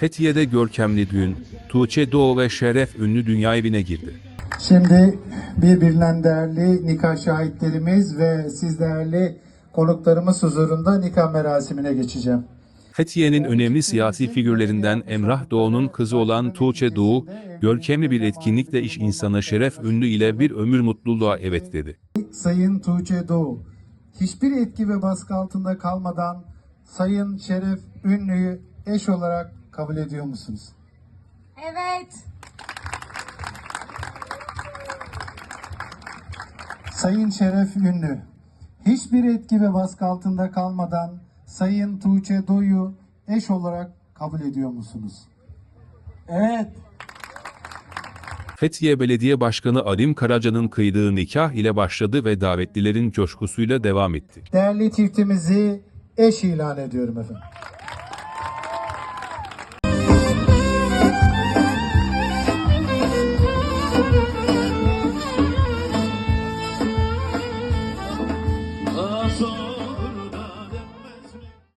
Fethiye'de görkemli düğün, Tuğçe Doğu ve Şeref ünlü dünya evine girdi. Şimdi birbirinden değerli nikah şahitlerimiz ve siz değerli konuklarımız huzurunda nikah merasimine geçeceğim. Fethiye'nin önemli siyasi figürlerinden Emrah Doğu'nun kızı olan Tuğçe Doğu, görkemli bir etkinlikle iş insanı Şeref Ünlü ile bir ömür mutluluğa evet dedi. Sayın Tuğçe Doğu, hiçbir etki ve baskı altında kalmadan Sayın Şeref Ünlü'yü eş olarak kabul ediyor musunuz? Evet. Sayın Şeref Ünlü, hiçbir etki ve baskı altında kalmadan Sayın Tuğçe Doğu'yu eş olarak kabul ediyor musunuz? Evet. Fethiye Belediye Başkanı Alim Karaca'nın kıydığı nikah ile başladı ve davetlilerin coşkusuyla devam etti. Değerli çiftimizi eş ilan ediyorum efendim.